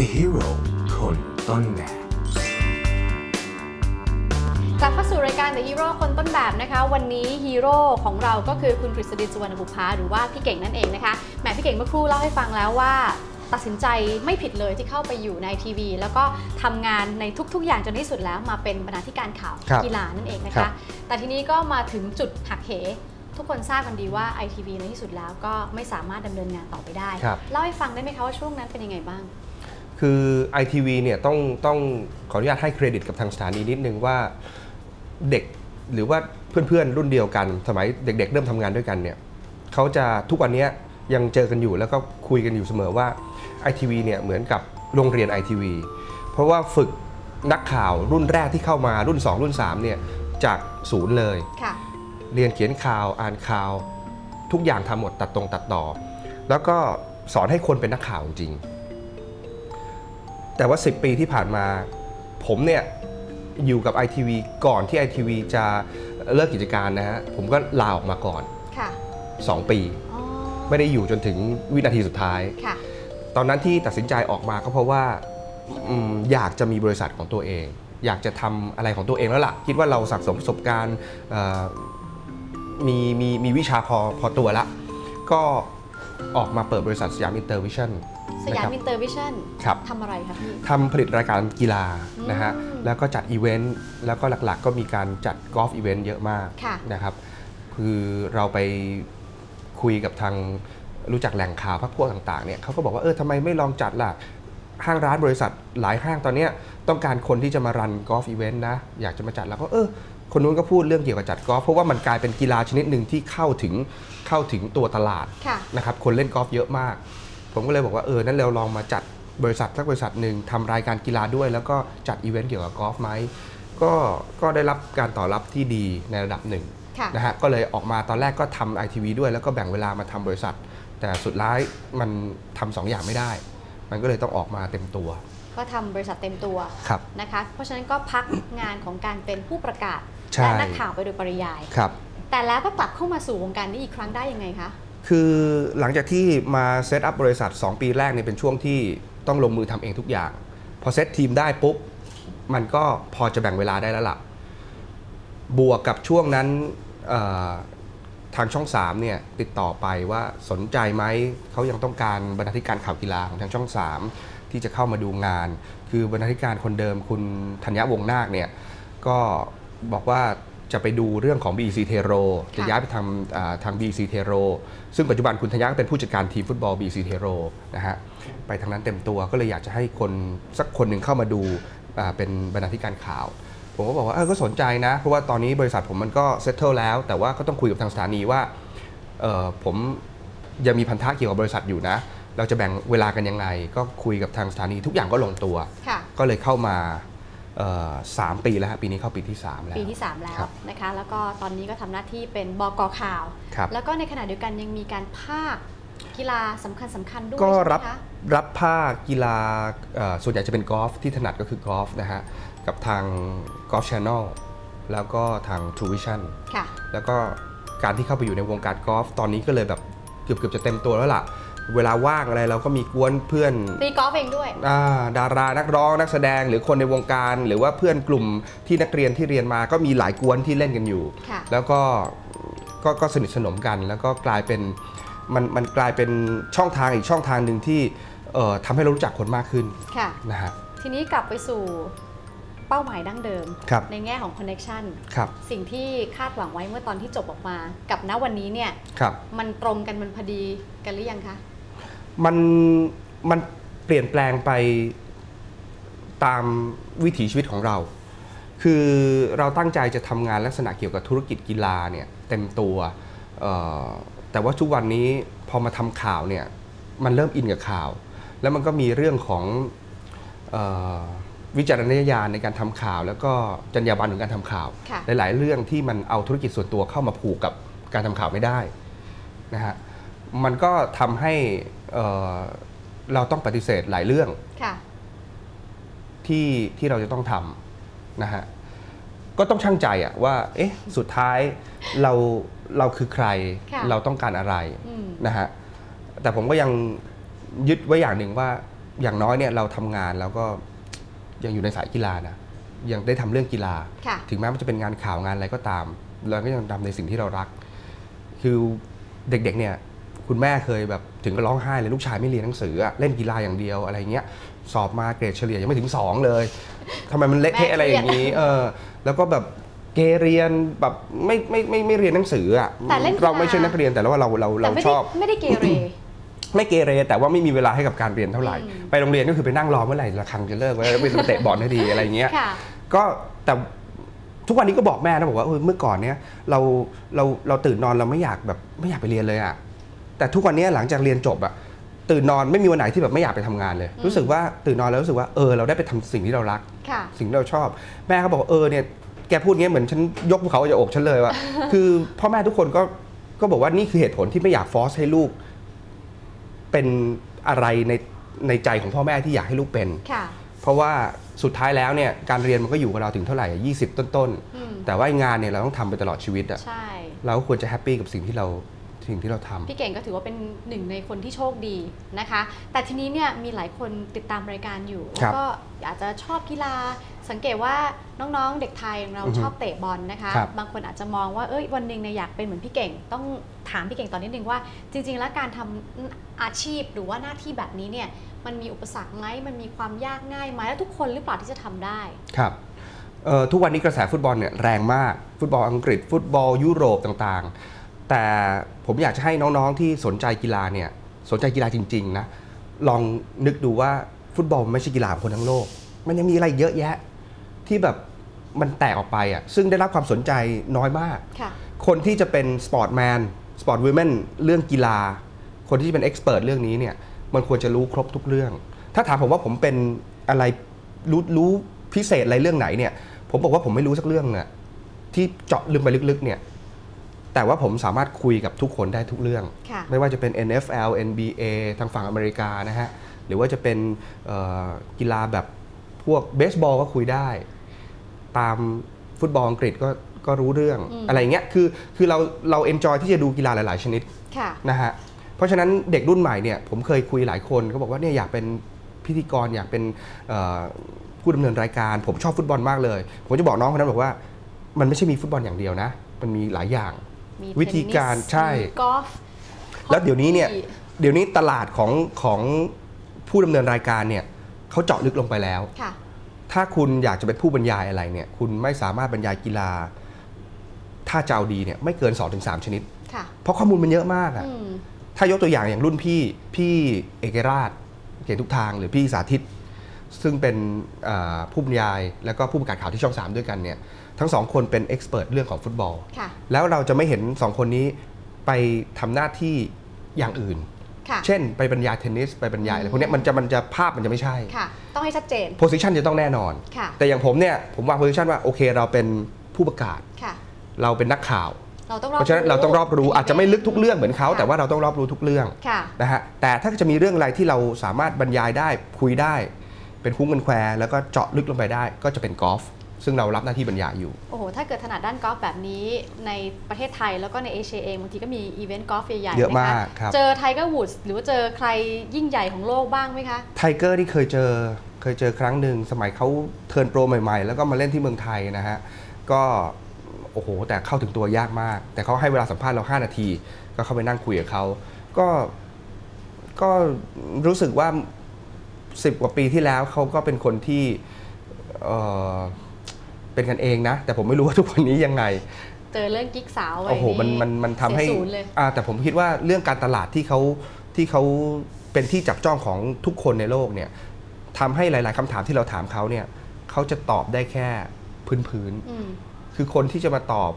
The Hero คนต้นแบบกลับเข้าสู่รายการ The Hero คนต้นแบบนะคะ วันนี้ฮีโร่ของเราก็คือคุณกฤษฎีสุวรรณบุพาหรือว่าพี่เก่งนั่นเองนะคะแหมพี่เก่งเมื่อครู่เล่าให้ฟังแล้วว่า ตัดสินใจไม่ผิดเลยที่เข้าไปอยู่ในทีวี แล้วก็ทำงานในทุก ๆ อย่างจนที่สุดแล้วมาเป็นบรรณาธิการข่าวครับกีฬานั่นเองนะครัคะ บ แต่ทีนี้ก็มาถึงจุดหักเห ทุกคนทราบกันดีว่า ITV ในที่สุดแล้วก็ไม่สามารถดำเนินงานต่อไปได้ครับ เล่าให้ฟังได้ไหมคะว่าช่วงนั้นเป็นยังไงบ้าง คือ ITV เนี่ยต้องต้องขออนุญาตให้เครดิตกับทางสถานีนิดนึงว่าเด็กหรือว่าเพื่อนๆ รุ่นเดียวกัน สมัยเด็ก ๆ เริ่มทำงานด้วยกันเนี่ยเขาจะทุกวันเนี้ยยังเจอกันอยู่แล้วก็คุยกันอยู่เสมอว่า ITV เนี่ยเหมือนกับโรงเรียน ITV เพราะว่าฝึกนักข่าวรุ่นแรกที่เข้ามารุ่น 2 รุ่น3เนี่ยจากศูนย์เลยค่ะเรียนเขียนข่าวอ่านข่าว ทุกอย่างทำหมดตัดตรงตัดต่อ แล้วก็สอนให้คนเป็นนักข่าวจริง แต่ว่า 10 ปีที่ผ่านมา ผมเนี่ยอยู่กับ ITV ก่อนที่ ITV จะเลิกกิจการนะฮะ ผมก็ลาออกมาก่อน ค่ะ 2 ปีอ๋อไม่ได้อยู่จนถึงวินาทีสุดท้าย ค่ะ ตอนนั้นที่ตัดสินใจออกมาก็เพราะว่าอืมอยากจะมีบริษัทของตัวเอง อยากจะทำอะไรของตัวเองแล้วล่ะ คิดว่าเราสะสมประสบการณ์เอ่อมีมีมีวิชาพอพอตัวละ ก็ออกมาเปิดบริษัทสยามอินเตอร์วิชั่น สยามอินเตอร์วิชั่นครับทำอะไรคะพี่ทำผลิตรายการกีฬานะฮะอืมแล้วก็จัดอีเวนต์แล้วก็หลักๆ ก็มีการจัดกอล์ฟอีเวนต์เยอะมากค่ะนะครับคือเราไปคุยกับทางรู้จักแหล่งข่าวพักพวกต่างๆเนี่ยเขาก็บอกว่าเออทำไมไม่ลองจัดล่ะห้างร้านบริษัทหลายห้างตอนเนี้ยต้องการคนที่จะมารันกอล์ฟอีเวนต์นะ อยากจะมาจัดแล้วก็เออคนนู้นก็พูดเรื่องเกี่ยวกับจัดกอล์ฟเพราะว่ามันกลายเป็นกีฬาชนิดหนึ่งที่เข้าถึงเข้าถึงตัวตลาดค่ะนะครับคนเล่นกอล์ฟเยอะมาก ผมก็เลยบอกว่าเออนั้นเราลองมาจัดบริษัทสักบริษัทหนึ่งทำรายการกีฬาด้วย แล้วก็จัดอีเวนต์เกี่ยวกับกอล์ฟไหมก็ก็ได้รับการตอบรับที่ดีในระดับหนึ่งค่ะนะฮะก็เลยออกมาตอนแรกก็ทำไอทีวีด้วยแล้วก็แบ่งเวลามาทำบริษัท แต่สุดท้ายมันทำสองอย่างไม่ได้ มันก็เลยต้องออกมาเต็มตัว ก็ทำบริษัทเต็มตัวครับนะคะเพราะฉะนั้นก็พักงานของการเป็นผู้ประกาศใช่และนักข่าวไปโดยปริยายครับแต่แล้วก็กลับเข้ามาสู่วงการนี้อีกครั้งได้ยังไงคะ คือหลังจากที่มาเซตอัพบริษัท 2 ปีแรกเนี่ยเป็นช่วงที่ต้องลงมือทำเองทุกอย่าง พอเซตทีมได้ปุ๊บ มันก็พอจะแบ่งเวลาได้แล้วล่ะ บวกกับช่วงนั้นทางช่อง3เนี่ยติดต่อไปว่าสนใจไหมเขายังต้องการบรรณาธิการข่าวกีฬาของทางช่อง 3 ที่จะเข้ามาดูงาน คือบรรณาธิการคนเดิมคุณธัญญวงนาคเนี่ยก็บอกว่า จะไปดูเรื่องของ BEC t e r o จะค่ะย้ายไปทำอ่าทาง BEC t e r o ซึ่งปัจจุบันคุณธัญญาก็เป็นผู้จัดการทีมฟุตบอล BEC t e r o นะฮะไปทางนั้นเต็มตัวก็เลยอยากจะให้คนสักคนหนึ่งเข้ามาดูอ่าเป็นบรรณาธิการข่าว ผมก็บอกว่าเออก็สนใจนะ เพราะว่าตอนนี้บริษัทผมมันก็เซ t เทิลแล้ว แต่ว่าก็ต้องคุยกับทางสถานีว่าเออผมยังมีพันธะเกี่ยวกับบริษัทอยู่นะ เราจะแบ่งเวลากันยังไง ก็คุยกับทางสถานีทุกอย่างก็ลงตัวค่ะก็เลยเข้ามาเอ่อ สามปีแล้วฮะปีนี้เข้าปีที่ 3 แล้ว ปีที่ 3 แล้วครับนะคะ แล้วก็ตอนนี้ก็ทำหน้าที่เป็นบกข่าว ครับ แล้วก็ในขณะเดียวกันยังมีการภาคกีฬาสำคัญสำคัญด้วยก็ใช่ไหมรับคะ รับภาคกีฬาเอ่อส่วนใหญ่จะเป็นกอล์ฟที่ถนัดก็คือกอล์ฟนะฮะ กับทางกอล์ฟช n น l แล้วก็ทาง True Vision ค่ะ แล้วก็การที่เข้าไปอยู่ในวงการกอล์ฟตอนนี้ก็เลยแบบเกือบเกือบจะเต็มตัวแล้วล่ะ เวลาว่างอะไรเราก็มีกวนเพื่อนตีกอล์ฟเองด้วยอ่าดารานักร้องนักแสดงหรือคนในวงการ หรือว่าเพื่อนกลุ่มที่นักเรียนที่เรียนมาก็มีหลายกวนที่เล่นกันอยู่ ค่ะแล้วก็ก็ก็สนิทสนมกัน แล้วก็กลายเป็นมันมันกลายเป็นช่องทางอีกช่องทางหนึ่งที่เอ่อทำให้เรารู้จักคนมากขึ้นค่ะ นะฮะทีนี้กลับไปสู่เป้าหมายดั้งเดิม ครับในแง่ของคอนเน็ชันครับสิ่งที่คาดหวังไว้เมื่อตอนที่จบออกมา กับณวันนี้เนี่ย ครับ มันตรงกันมันพอดีกันหรือยังคะ มันมันเปลี่ยนแปลงไปตามวิถีชีวิตของเรา คือเราตั้งใจจะทำงานลักษณะเกี่ยวกับธุรกิจกีฬาเนี่ยเต็มตัวเอ่อแต่ว่าทุกวันนี้พอมาทำข่าวเนี่ยมันเริ่มอินกับข่าว แล้วมันก็มีเรื่องของเออวิจารณญาณในการทำข่าว แล้วก็จรรยาบรรณของการทำข่าวค่ะหลาย ๆ เรื่องที่มันเอาธุรกิจส่วนตัวเข้ามาผูกกับการทำข่าวไม่ได้นะฮะมันก็ทำให้ เอ่อเราต้องปฏิเสธหลายเรื่องค่ะที่ที่เราจะต้องทำนะฮะก็ต้องช่างใจอะว่า เอ๊ะ สุดท้ายเราเราคือใครค่ะเราต้องการอะไรอืมนะฮะแต่ผมก็ยังยึดไว้อย่างหนึ่งว่าอย่างน้อยเนี่ยเราทำงานแล้วก็ยังอยู่ในสายกีฬานะยังได้ทำเรื่องกีฬาค่ะถึงแม้มันจะเป็นงานข่าวงานอะไรก็ตาม เราก็ยังทำในสิ่งที่เรารัก คือเด็กๆเนี่ย คุณแม่เคยแบบถึงกับร้องไห้เลยลูกชายไม่เรียนหนังสืออะเล่นกีฬาอย่างเดียวอะไรเงี้ยสอบมาเกรดเฉลี่ยยังไม่ถึง 2 เลยทำไมมันเละเทะอะไรอย่างนี้เออแล้วก็แบบเกเรียนแบบไม่ไม่ไม่ไม่เรียนหนังสืออะแต่เล่นกีฬา เราไม่ใช่นักเรียนแต่ว่าเราเราแต่เราไม่ชได้อบ ไม่ได้เกเร ไม่เกเรแต่ว่าไม่มีเวลาให้กับการเรียนเท่าไหร่ อืม ไปโรงเรียนก็คือไปนั่งรอเมื่อไหร่ระฆังจะเลิกไว้แล้วไปเตะบอลให้ดีอะไรเงี้ย ค่ะ ก็แต่ทุกวันนี้ก็บอกแม่นะบอกว่าเออเมื่อก่อนเนี้ยเราเราเราตื่นนอนเราไม่อยากแบบไม่อยากไปเรียนเลยอะ แต่ทุกวันนี้หลังจากเรียนจบอะตื่นนอนไม่มีวันไหนที่แบบไม่อยากไปทำงานเลยอืมรู้สึกว่าตื่นนอนแล้วรู้สึกว่าเออเราได้ไปทำสิ่งที่เรารักค่ะสิ่งที่เราชอบ แม่เขาบอกว่าเออเนี่ยแกพูดงี้เหมือนฉันยกภูเขาออกจากอกฉันเลยว่าคือพ่อแม่ทุกคนก็ก็บอกว่านี่คือเหตุผลที่ไม่อยากฟอสให้ลูก เป็นอะไรในในใจของพ่อแม่ที่อยากให้ลูกเป็นค่ะเพราะว่าสุดท้ายแล้วเนี่ยการเรียนมันก็อยู่กับเราถึงเท่าไหร่อะ20ต้นอืมๆแต่ว่าไอ้งานเนี่ยเราต้องทำไปตลอดชีวิตอะใช่เราก็ควรจะแฮปปี้กับสิ่งที่เรา สิ่งที่เราทำ พี่เก่งก็ถือว่าเป็นหนึ่งในคนที่โชคดีนะคะ แต่ทีนี้เนี่ยมีหลายคนติดตามรายการอยู่ครัแล้วบก็อาจจะชอบกีฬา สังเกตว่าน้องๆ เด็กไทยเราอือฮึชอบเตะบอลนะคะครับบางคนอาจจะมองว่าเอ้ยวันหนึ่งเนี่ยอยากเป็นเหมือนพี่เก่ง ต้องถามพี่เก่งตอนนิดนึงว่า จริง ๆ แล้วการทำอาชีพหรือว่าหน้าที่แบบนี้เนี่ยมันมีอุปสรรคไหมมันมีความยากง่ายไหมแล้วทุกคนหรือเปล่าที่จะทำได้ ครับเอ่อทุกวันนี้กระแสฟุตบอลเนี่ยแรงมาก ฟุตบอลอังกฤษ ฟุตบอลยุโรปต่างๆ แต่ผมอยากจะให้น้องๆที่สนใจกีฬาเนี่ยสนใจกีฬาจริงๆนะลองนึกดูว่าฟุตบอลไม่ใช่กีฬาของคนทั้งโลก มันยังมีอะไรเยอะแยะ ที่แบบมันแตกออกไปอะซึ่งได้รับความสนใจน้อยมากค่ะคนที่จะเป็นสปอร์ตแมนสปอร์ตวีแมนเรื่องกีฬา คนที่จะเป็นเอ็กซ์เพรสเรื่องนี้เนี่ยมันควรจะรู้ครบทุกเรื่อง ถ้าถามผมว่าผมเป็นอะไรรู้รู้พิเศษอะไรเรื่องไหนเนี่ย ผมบอกว่าผมไม่รู้สักเรื่องน่ะที่เจาะลึกไปลึกๆเนี่ย แต่ว่าผมสามารถคุยกับทุกคนได้ทุกเรื่องค่ะไม่ว่าจะเป็น NFL NBA ทางฝั่งอเมริกานะฮะ หรือว่าจะเป็นเอ่อกีฬาแบบพวกเบสบอลก็คุยได้ ตามฟุตบอลอังกฤษก็ก็รู้เรื่องอืมอะไรเงี้ย คือคือเราเราเอนจอยที่จะดูกีฬาหลาย ๆ ชนิดค่ะนะฮะ เพราะฉะนั้นเด็กรุ่นใหม่เนี่ยผมเคยคุยหลายคนเขาบอกว่าเนี่ยอยากเป็นพิธีกรอยากเป็นเอ่อผู้ดำเนินรายการ ผมชอบฟุตบอลมากเลย ผมจะบอกน้องคนนั้นบอกว่า มันไม่ใช่มีฟุตบอลอย่างเดียวนะ มันมีหลายอย่าง มีวิธีการเทนนิสใช่มีกอล์ฟแล้วเดี๋ยวนี้เนี่ยฮอกกี้เดี๋ยวนี้ตลาดของของผู้ดำเนินรายการเนี่ยเขาเจาะลึกลงไปแล้ว ค่ะ ถ้าคุณอยากจะเป็นผู้บรรยายอะไรเนี่ย คุณไม่สามารถบรรยายกีฬา ถ้าจะเอาดีเนี่ยไม่เกิน 2-3 ชนิด ค่ะ เพราะข้อมูลมันเยอะมากอะอืม ถ้ายกตัวอย่างอย่างรุ่นพี่พี่เอกราชเก่งทุกทางหรือพี่สาธิต ซึ่งเป็นอ่าผู้บรรยายแล้วก็ผู้ประกาศข่าวที่ช่อง 3 ด้วยกันเนี่ย ทั้งสองคนเป็นเอ็กซ์เพรสเรื่องของฟุตบอลค่ะแล้วเราจะไม่เห็นสองคนนี้ไปทำหน้าที่อย่างอื่นค่ะเช่นไปบรรยายเทนนิส ไปบรรยายอะไรพวกเนี้ยมันจะมันจะภาพมันจะไม่ใช่ค่ะต้องให้ชัดเจนโพสิชันจะต้องแน่นอนค่ะแต่อย่างผมเนี่ยผมวางโพสิชันว่าโอเคเราเป็นผู้ประกาศค่ะเราเป็นนักข่าวเราต้องเพราะฉะนั้นเราต้องรอบรู้อาจจะไม่ลึกทุกเรื่องเหมือนเขาค่ะแต่ว่าเราต้องรอบรู้ทุกเรื่องค่ะนะฮะแต่ถ้าจะมีเรื่องอะไรที่เราสามารถบรรยายได้คุยได้ เป็นคุ้งเป็นแควแล้วก็เจาะลึกลงไปได้ก็จะเป็นกอล์ฟ ซึ่งเรารับหน้าที่บรรยายอยู่ โอ้โห ถ้าเกิดถนัดด้านกอล์ฟแบบนี้ในประเทศไทยแล้วก็ในเอเชียเองบางทีก็มีอีเวนต์กอล์ฟใหญ่ๆเยอะนคมากครับ เจอไทเกอร์วูดส์หรือว่าเจอใครยิ่งใหญ่ของโลกบ้างไหมคะ ไทเกอร์ที่เคยเจอเคยเจอครั้งหนึ่งสมัยเขาเทิร์นโปรใหม่ๆ แล้วก็มาเล่นที่เมืองไทยนะฮะ ก็โอ้โห แต่เข้าถึงตัวยากมาก แต่เขาให้เวลาสัมภาษณ์เรา 5 นาที ก็เข้าไปนั่งคุยกับเขา ก็ก็รู้สึกว่า 10 กว่าปีที่แล้วเขาก็เป็นคนที่ เอ่อเป็นกันเองนะ แต่ผมไม่รู้ว่าทุกวันนี้ยังไง เจอเรื่องกิ๊กสาวไว้โอ้โหมันมันมันทำให้เสียศูนย์เลยอ่าแต่ผมคิดว่าเรื่องการตลาดที่เขาที่เขาเป็นที่จับจ้องของทุกคนในโลกเนี่ยทำให้หลาย ๆคำถามที่เราถามเขาเนี่ยเขาจะตอบได้แค่พื้นอืมๆคือคนที่จะมาตอบ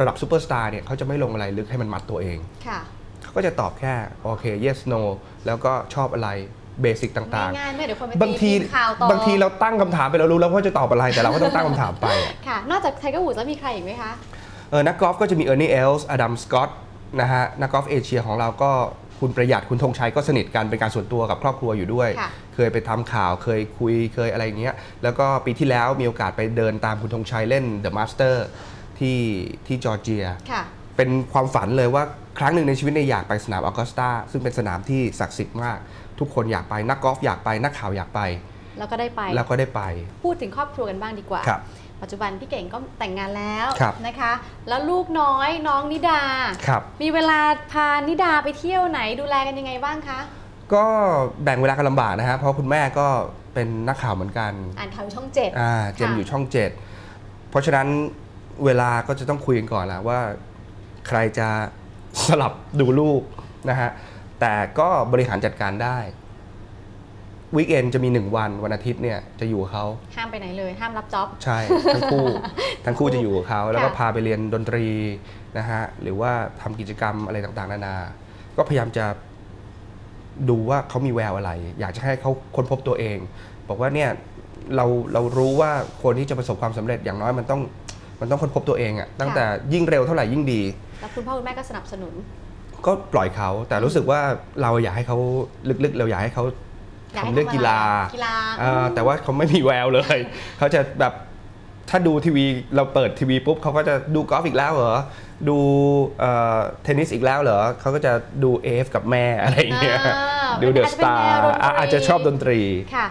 ระดับซูเปอร์สตาร์เนี่ยเขาจะไม่ลงอะไรลึกให้มันมัดตัวเอง ค่ะ เขาก็จะตอบแค่ โอเค yes no แล้วก็ชอบอะไร เบสิกต่างง่ายๆไม่เดี๋ยวคนไปๆบางทีตีข่าวต่อบางทีเราตั้งคำถามไปเรารู้แล้วว่าจะตอบอะไรแต่เราก็ต้องตั้งคำถามไปอะค่ะ นอกจากไทเกอร์วูดส์แล้วมีใครอีกไหมคะ เออนักกอล์ฟก็จะมีเออร์นี่เอลส์อดัมสกอตนะฮะนักกอล์ฟเอเชียของเราก็คุณประหยัดคุณธงชัยก็สนิทกันเป็นการส่วนตัวกับครอบครัวอยู่ด้วย ค่ะ เคยไปทำข่าวเคยคุยเคยอะไรอย่างเงี้ยแล้วก็ปีที่แล้วมีโอกาสไปเดินตามคุณธงชัยเล่นเดอะมาสเตอร์ที่ที่จอร์เจีย ค่ะ เป็นความฝันเลยว่าครั้งหนึ่งในชีวิตเนี่ยอยากไปสนามออกัสตาซึ่งเป็นสนามที่ศักดิ์สิทธิ์มาก ทุกคนอยากไปนักกอล์ฟอยากไปนักข่าวอยากไป แล้วก็ได้ไปแล้วก็ได้ไป พูดถึงครอบครัวกันบ้างดีกว่าครับปัจจุบันพี่เก่งก็แต่งงานแล้วครับนะคะ แล้วลูกน้อยน้องนิดาครับมีเวลาพานิดาไปเที่ยวไหนดูแลกันยังไงบ้างคะ ก็แบ่งเวลากันลำบากนะฮะเพราะคุณแม่ก็เป็นนักข่าวเหมือนกัน อ่านข่าวช่องเจ็ดอ่าเจมส์อยู่ช่องเจ็ดเพราะฉะนั้นเวลาก็จะต้องคุยกันก่อนแล้วว่า ใครจะสลับดูลูกนะฮะ แต่ก็บริหารจัดการได้วีคเอนจะมีหนึ่งวันวันอาทิตย์เนี่ยจะอยู่กับเขาห้ามไปไหนเลย ห้ามรับจ็อบ ใช่ ทั้งคู่ ทั้งคู่จะอยู่กับเขา แล้วก็ค่ะพาไปเรียนดนตรีนะฮะหรือว่าทำกิจกรรมอะไรต่างๆ นานา ก็พยายามจะดูว่าเขามีแววอะไร อยากจะให้เขาค้นพบตัวเอง บอกว่าเนี่ยเราเรารู้ว่าคนที่จะประสบความสำเร็จอย่างน้อยมันต้องมันต้องค้นพบตัวเองอะตั้งแต่ยิ่งเร็วเท่าไหร่ยิ่งดีแล้วคุณพ่อคุณแม่ก็สนับสนุน ก็ปล่อยเขาแต่รู้สึกว่าเราอยากให้เขาลึกๆ เราอยากให้เขาอยากให้ทำเรื่องกีฬาทำอะไรกีฬาเออแต่ว่าเขาไม่มีแววเลยเขาจะแบบถ้าดูทีวีเราเปิดทีวีปุ๊บเขาก็จะดูกอล์ฟอีกแล้วเหรอ ดูเอ่อเทนนิสอีกแล้วเหรอเขาก็จะดูเอฟกับแม่อะไรอย่างเงี้ยอ่าดูเดอะสตาร์อาจจะเป็นแนวดนตรีอาจจะชอบดนตรีค่ะ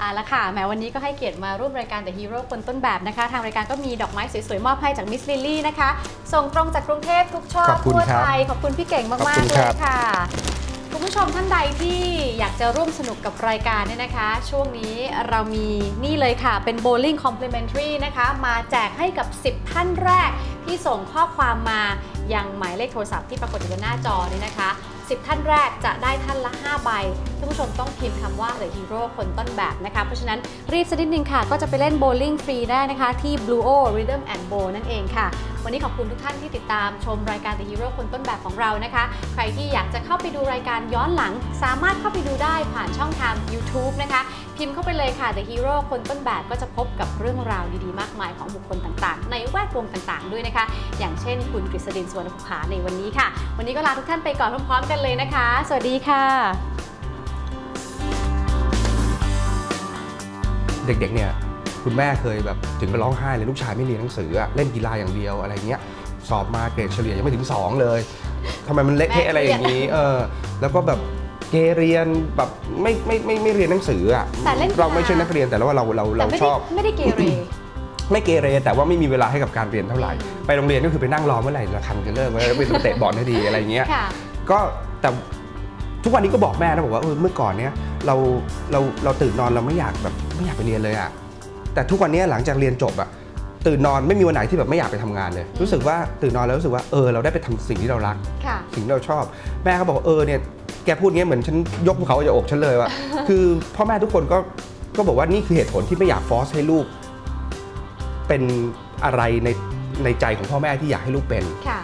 อ่าละค่ะแหมวันนี้ก็ให้เกียรติมาร่วมรายการ The Hero คนต้นแบบนะคะ ทางรายการก็มีดอกไม้สวยๆ มอบให้จากมิสลิลลี่นะคะ ส่งตรงจากกรุงเทพทุกช่อขอบคุณทั่วครับไทย ขอบคุณพี่เก่งขอบมากคุๆณเลครัยบค่ะ คุณผู้ชมท่านใดที่อยากจะร่วมสนุกกับรายการเนี่ยนะคะ ช่วงนี้เรามีนี่เลยค่ะ เป็น bowling complimentary นะคะ มาแจกให้กับ 10 ท่านแรกที่ส่งข้อความมายังหมายเลขโทรศัพท์ที่ปรากฏอยู่บนหน้าจอนี่นะคะ 10 ท่านแรกจะได้ท่านละ 5 ใบท่านผู้ชมต้องพิมพ์คำว่า The Hero คนต้นแบบนะคะ เพราะฉะนั้นรีบสักนิดนึงค่ะ ก็จะไปเล่นโบว์ลิ่งฟรีได้นะคะ ที่ Blue O Rhythm and Bow นั่นเองค่ะวันนี้ขอบคุณทุกท่านที่ติดตามชมรายการ The Hero คนต้นแบบของเรานะคะ ใครที่อยากจะเข้าไปดูรายการย้อนหลัง สามารถเข้าไปดูได้ผ่านช่องทาง YouTube นะคะ พิมพ์เข้าไปเลยค่ะ The Hero คนต้นแบบก็จะพบกับเรื่องราวดีๆ มากมายของบุคคลต่างๆ ในแวดวงต่างๆ ด้วยนะคะ อย่างเช่น คุณกฤษดินสวนภูผาในวันนี้ค่ะ วันนี้ก็ลาทุกท่านไปก่อนพร้อมๆ กันเลยนะคะ สวัสดีค่ะ เด็กๆเนี่ย คุณแม่เคยแบบถึงกับร้องไห้เลยลูกชายไม่เรียนหนังสืออะเล่นกีฬาอย่างเดียวอะไรเงี้ยสอบมาเกรดเฉลี่ยยังไม่ถึง 2 เลยทำไมมันเละเทะอะไรอย่างนี้เออแล้วก็แบบเกเรียนแบบไม่ไม่ไม่ไม่เรียนหนังสืออะแต่เล่นกีฬาเราไม่ใช่นักเรียนแต่ว่าเราเราแต่เราไม่ชได้อบไม่ได้เกเรไม่เกเรแต่ว่าไม่มีเวลาให้กับการเรียนเท่าไหร่ ไปโรงเรียนก็คือไปนั่งรอเมื่อไหร่ละครังจะเลิกไว้ไปเตะบอลให้ดีอะไรเงี้ยค่ะก็แต่ทุกวันนี้ก็บอกแม่นะบอกว่าเออเมื่อก่อนเนี้ยเราเราเราตื่นนอนเราไม่อยากแบบไม่อยากไปเรียนเลยอะ แต่ทุกวันนี้หลังจากเรียนจบอะตื่นนอนไม่มีวันไหนที่แบบไม่อยากไปทำงานเลย รู้สึกว่าตื่นนอนแล้วรู้สึกว่าเออเราได้ไปทำสิ่งที่เรารักค่ะสิ่งที่เราชอบ แม่เขาบอกว่าเออเนี่ยแกพูดเงี้ยเหมือนฉันยกภูเขาออกจากอกฉันเลยว่าคือพ่อแม่ทุกคนก็ก็บอกว่านี่คือเหตุผลที่ไม่อยากฟอร์สให้ลูก เป็นอะไรในในใจของพ่อแม่ที่อยากให้ลูกเป็นค่ะ